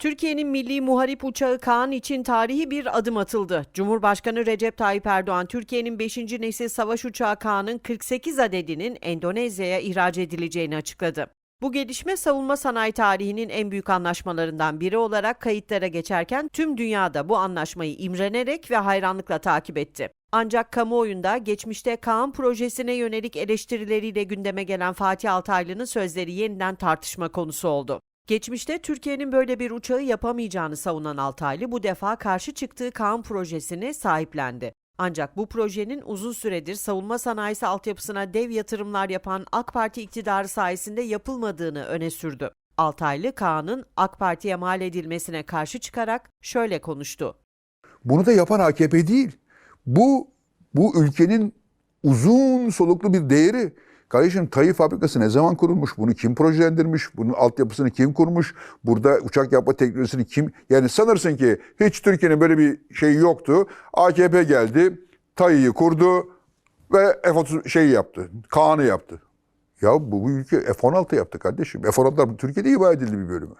Türkiye'nin milli muharip uçağı Kaan için tarihi bir adım atıldı. Cumhurbaşkanı Recep Tayyip Erdoğan, Türkiye'nin 5. nesil savaş uçağı Kaan'ın 48 adedinin Endonezya'ya ihraç edileceğini açıkladı. Bu gelişme savunma sanayi tarihinin en büyük anlaşmalarından biri olarak kayıtlara geçerken tüm dünyada bu anlaşmayı imrenerek ve hayranlıkla takip etti. Ancak kamuoyunda geçmişte Kaan projesine yönelik eleştirileriyle gündeme gelen Fatih Altaylı'nın sözleri yeniden tartışma konusu oldu. Geçmişte Türkiye'nin böyle bir uçağı yapamayacağını savunan Altaylı bu defa karşı çıktığı Kaan projesini sahiplendi. Ancak bu projenin uzun süredir savunma sanayisi altyapısına dev yatırımlar yapan AK Parti iktidarı sayesinde yapılmadığını öne sürdü. Altaylı Kaan'ın AK Parti'ye mal edilmesine karşı çıkarak şöyle konuştu. Bunu da yapan AKP değil. Bu bu ülkenin uzun soluklu bir değeri. Kardeşim Tayyip fabrikası ne zaman kurulmuş? Bunu kim projelendirmiş? Bunun altyapısını kim kurmuş? Burada uçak yapma teknolojisini kim? Yani sanırsın ki hiç Türkiye'nin böyle bir şeyi yoktu. AKP geldi, Tayyip'i kurdu ve F-30 şeyi yaptı. Kaan'ı yaptı. Ya bu, bu ülke F-16 yaptı kardeşim. F-16'lar Türkiye'de imal edildi bir bölümü.